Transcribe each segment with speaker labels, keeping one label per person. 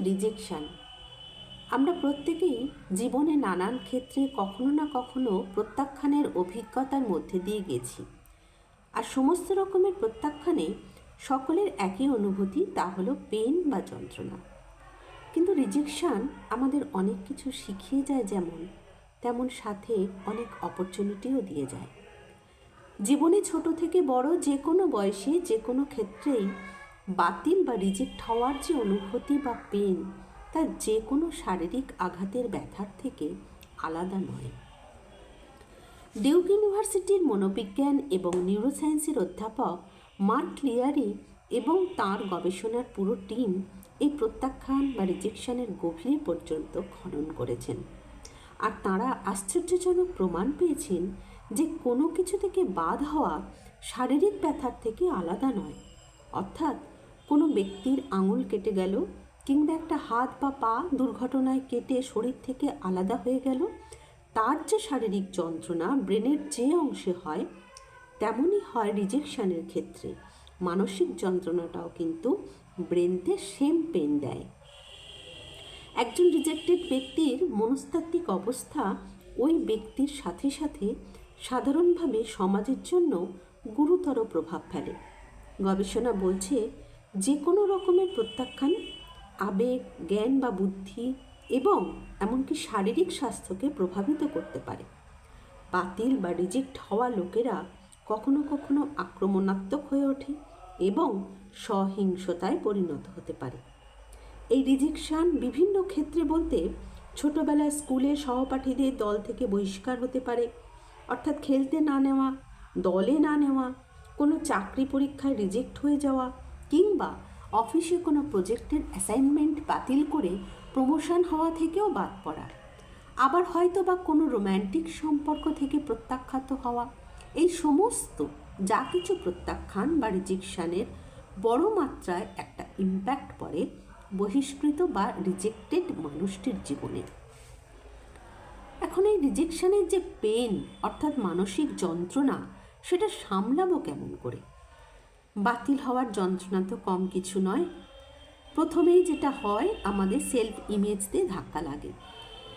Speaker 1: Rejection আমরা প্রত্যেকেই জীবনে নানান ক্ষেত্রে কখনো না কখনো প্রত্যাখ্যানের অভিজ্ঞতার মধ্যে দিয়ে গেছি। আর সমস্ত রকমের প্রত্যাখ্যানে সকলের একই অনুভূতি, তা হলো পেন বা যন্ত্রণা। কিন্তু রিজেকশান আমাদের অনেক কিছু শিখিয়ে যায় যেমন, তেমন সাথে অনেক অপরচুনিটিও দিয়ে যায়। জীবনে ছোট থেকে বড় যে কোনো বয়সে যে কোনো ক্ষেত্রেই বাতিল বা রিজেক্ট হওয়ার যে অনুভূতি বা পেন তা যে কোনো শারীরিক আঘাতের ব্যথার থেকে আলাদা নয়। ডিউক ইউনিভার্সিটির মনোবিজ্ঞান এবং নিউরোসায়েন্সের অধ্যাপক মার্ক ক্লিয়ারি এবং তার গবেষণার পুরো টিম এই প্রত্যাখ্যান বা রিজেকশনের গভীরে পর্যন্ত খনন করেছেন। আর তারা আশ্চর্যজনক প্রমাণ পেয়েছেন যে কোনো কিছু থেকে বাদ হওয়া শারীরিক ব্যথার থেকে আলাদা নয়। অর্থাৎ কোনো ব্যক্তির আঙুল কেটে গেল কিংবা একটা হাত বা পা দুর্ঘটনায় কেটে শরীর থেকে আলাদা হয়ে গেল, তার যে শারীরিক যন্ত্রণা ব্রেনের যে অংশে হয়, তেমনই হয় রিজেকশনের ক্ষেত্রে। মানসিক যন্ত্রণাটাও কিন্তু ব্রেনতে সেম পেন দেয়। একজন রিজেক্টেড ব্যক্তির মনস্তাত্ত্বিক অবস্থা ওই ব্যক্তির সাথে সাথে সাধারণভাবে সমাজের জন্য গুরুতর প্রভাব ফেলে। গবেষণা বলছে যে কোনো রকমের প্রত্যাখ্যান, আবেগ, জ্ঞান বা বুদ্ধি এবং এমনকি শারীরিক স্বাস্থ্যকে প্রভাবিত করতে পারে। বাতিল বা রিজেক্ট হওয়া লোকেরা কখনো কখনো আক্রমণাত্মক হয়ে ওঠে এবং সহিংসতায় পরিণত হতে পারে। এই রিজেকশন বিভিন্ন ক্ষেত্রে বলতে ছোটোবেলায় স্কুলে সহপাঠীদের দল থেকে বহিষ্কার হতে পারে, অর্থাৎ খেলতে না নেওয়া, দলে না নেওয়া, কোনো চাকরি পরীক্ষায় রিজেক্ট হয়ে যাওয়া কিংবা অফিসে কোনো প্রজেক্টের অ্যাসাইনমেন্ট বাতিল করে প্রমোশন হওয়া থেকেও বাদ পড়া। আবার হয়তো বা কোনো রোম্যান্টিক সম্পর্ক থেকে প্রত্যাখ্যাত হওয়া। এই সমস্ত যা কিছু প্রত্যাখ্যান বা রিজেকশানের বড় মাত্রায় একটা ইম্প্যাক্ট পড়ে বহিষ্কৃত বা রিজেক্টেড মানুষটির জীবনে। এখন এই রিজেকশানের যে পেন অর্থাৎ মানসিক যন্ত্রণা, সেটা সামলাবো কেমন করে? বাতিল হওয়ার যন্ত্রণা তো কম কিছু নয়। প্রথমেই যেটা হয়, আমাদের সেলফ ইমেজতে ধাক্কা লাগে।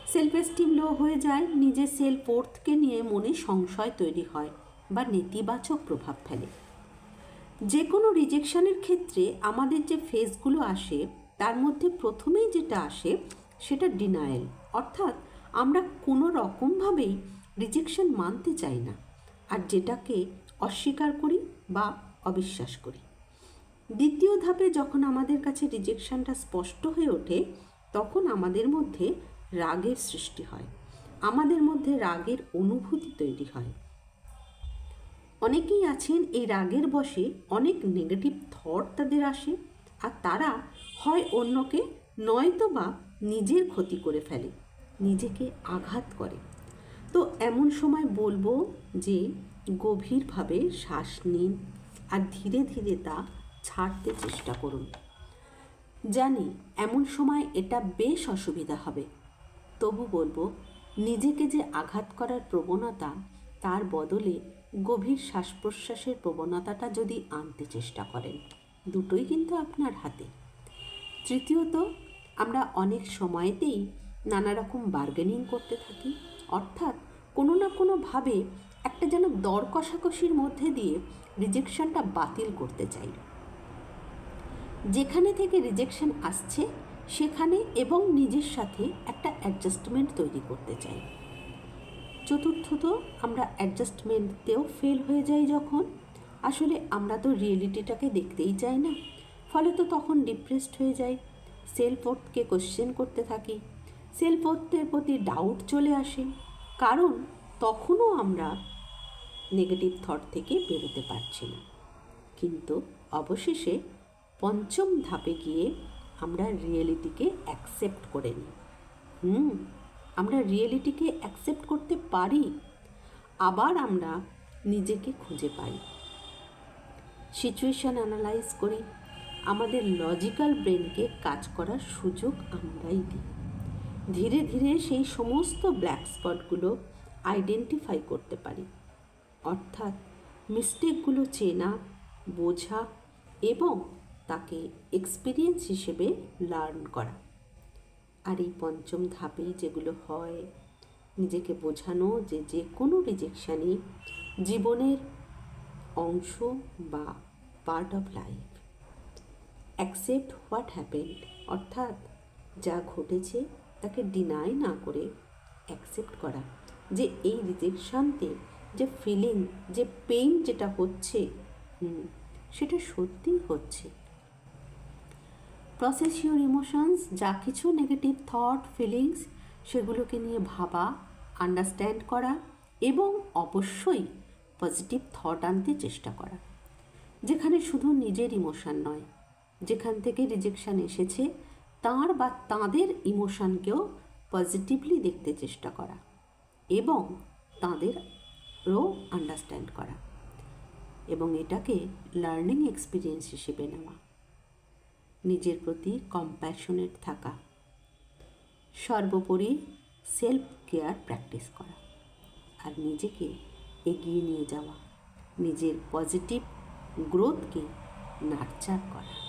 Speaker 1: সেলফ এস্টিম লো হয়ে যায়, নিজের সেলফ ওর্থকে নিয়ে মনে সংশয় তৈরি হয় বা নেতিবাচক প্রভাব ফেলে। যে কোনো রিজেকশনের ক্ষেত্রে আমাদের যে ফেজগুলো আসে, তার মধ্যে প্রথমেই যেটা আসে, সেটা ডিনায়েল অর্থাৎ আমরা কোনো রকমভাবেই রিজেকশন মানতে চাই না। আর যেটাকে অস্বীকার করি বা অবিশ্বাস করি। দ্বিতীয় ধাপে যখন আমাদের কাছে রিজেকশনটা স্পষ্ট হয়ে ওঠে, তখন আমাদের মধ্যে রাগের সৃষ্টি হয়। আমাদের মধ্যে রাগের অনুভূতি তৈরি হয়। অনেকেই আছেন এই রাগের বশে অনেক নেগেটিভ থট তাদের আসে আর তারা হয় অন্যকে নয়তো বা নিজের ক্ষতি করে ফেলে, নিজেকে আঘাত করে। তো এমন সময় বলব যে গভীরভাবে শ্বাস নিন আর ধীরে ধীরে তা ছাড়তে চেষ্টা করুন। জানি এমন সময় এটা বেশ অসুবিধা হবে। তবু বলব, নিজেকে যে আঘাত করার প্রবণতা, তার বদলে গভীর শ্বাস প্রশ্বাসের প্রবণতাটা যদি আনতে চেষ্টা করেন, দুটোই কিন্তু আপনার হাতে। তৃতীয়ত, আমরা অনেক সময়তেই নানা রকম বার্গেনিং করতে থাকি। অর্থাৎ কোনো না কোনোভাবে একটা যেন দর কষাকষির মধ্যে দিয়ে রিজেকশনটা বাতিল করতে চাই যেখানে থেকে রিজেকশন আসছে, সেখানে এবং নিজের সাথে একটা অ্যাডজাস্টমেন্ট তৈরি করতে চাই। চতুর্থত, আমরা অ্যাডজাস্টমেন্টতেও ফেল হয়ে যাই যখন। আসলে আমরা তো রিয়েলিটিটাকে দেখতেই চাই না। ফলে তো তখন ডিপ্রেসড হয়ে যাই। সেলফ ওর্থকে কোশ্চেন করতে থাকি। সেলফ ওর্থের প্রতি ডাউট চলে আসে। কারণ তখনও আমরা নেগেটিভ থট থেকে বেরোতে পারছি না। কিন্তু অবশেষে পঞ্চম ধাপে গিয়ে আমরা রিয়েলিটিকে অ্যাকসেপ্ট করে নিই। হুম, আমরা রিয়েলিটিকে অ্যাকসেপ্ট করতে পারি, আবার আমরা নিজেকে খুঁজে পাই। সিচুয়েশান অ্যানালাইজ করি, আমাদের লজিক্যাল ব্রেনকে কাজ করার সুযোগ আমরাই দিই। ধীরে ধীরে সেই সমস্ত ব্ল্যাক স্পটগুলো আইডেন্টিফাই করতে পারি। অর্থাৎ মিস্টেকগুলো চেনা, বোঝা এবং তাকে এক্সপিরিয়েন্স হিসেবে লার্ন করা। আর এই পঞ্চম ধাপে যেগুলো হয়, নিজেকে বোঝানো যে যে কোনো রিজেকশানই জীবনের অংশ বা part of life accept what happened অর্থাৎ যা ঘটেছে তাকে ডিনাই না করে অ্যাকসেপ্ট করা। যে এই রিজেকশানতে যে ফিলিং যে পেইন যেটা হচ্ছে সেটা সত্যিই হচ্ছে। প্রসেস ইউর ইমোশনস যা কিছু নেগেটিভ থট ফিলিংস সেগুলোকে নিয়ে ভাবা আন্ডারস্ট্যান্ড করা এবং অবশ্যই পজিটিভ থট আনতে চেষ্টা করা। যেখানে শুধু নিজের ইমোশান নয়, যেখান থেকে রিজেকশন এসেছে, তার বা তাদের ইমোশনকেও পজিটিভলি দেখতে চেষ্টা করা এবং তাদেরও আন্ডারস্ট্যান্ড করা এবং এটাকে লার্নিং এক্সপিরিয়েন্স হিসেবে নেওয়া। নিজের প্রতি কম্প্যাশনেট থাকা। সর্বোপরি সেলফ কেয়ার প্র্যাকটিস করা আর নিজেকে এগিয়ে নিয়ে যাওয়া। নিজের পজিটিভ গ্রোথকে নার্চার করা।